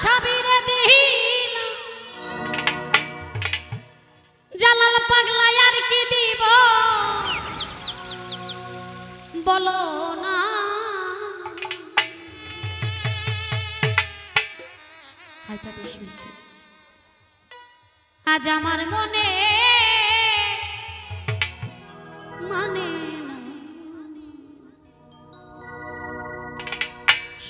সবিরে জালাল পাগলা আর কি দিব? বলো না। আজ আমার মনে মানে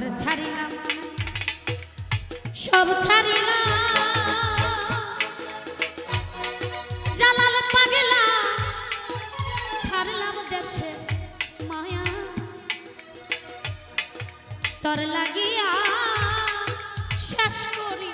ঘর ছাড়িলাম সব ছাড়িলাম। জালাল পাগলা ছাড়লাম দেশে মায়া। তোর লাগিয়া শেষ করি।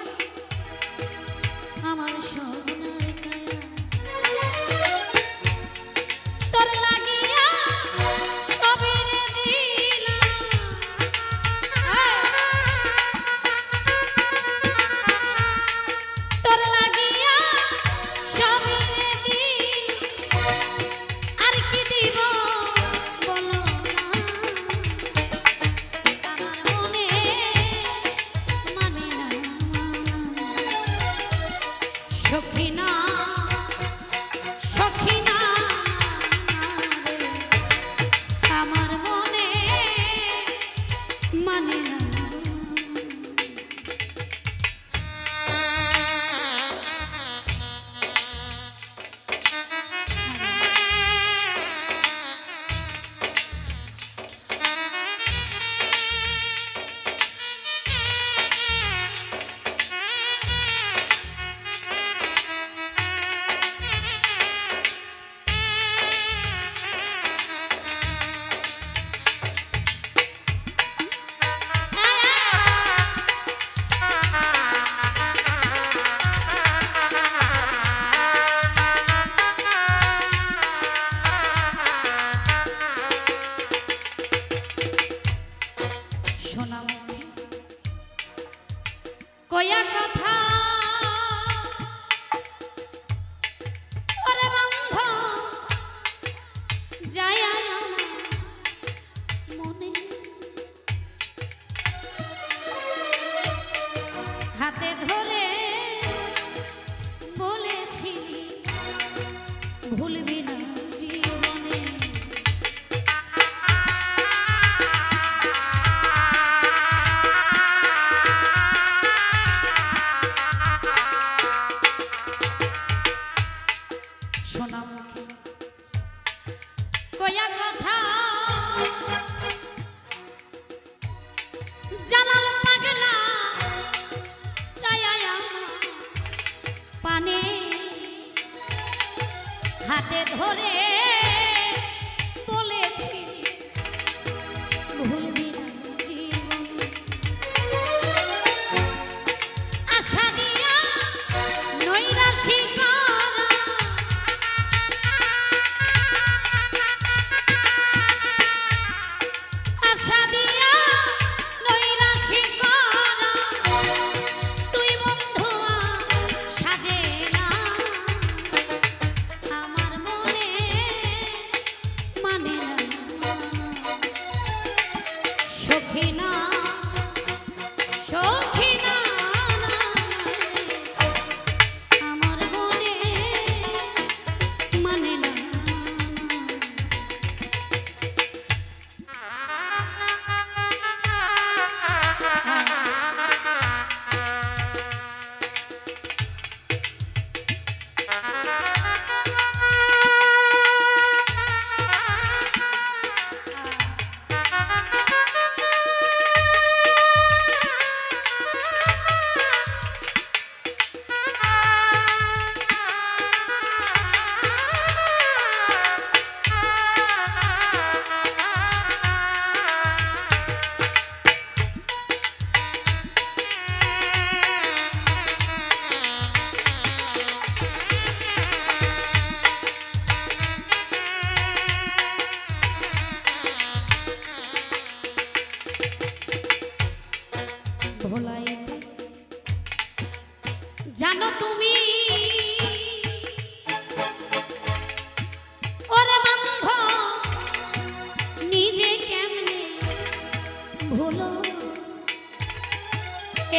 হাতে ধরে বলেছি ভুলবি না জীবনে। সোনামুখী কয়া কথা ধরে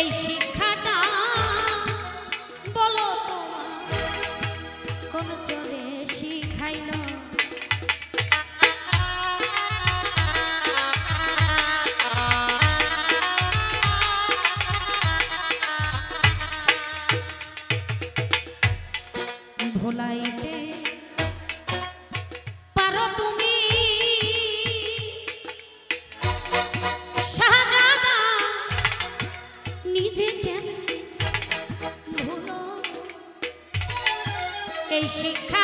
এই শিক্ষাটা Chicago.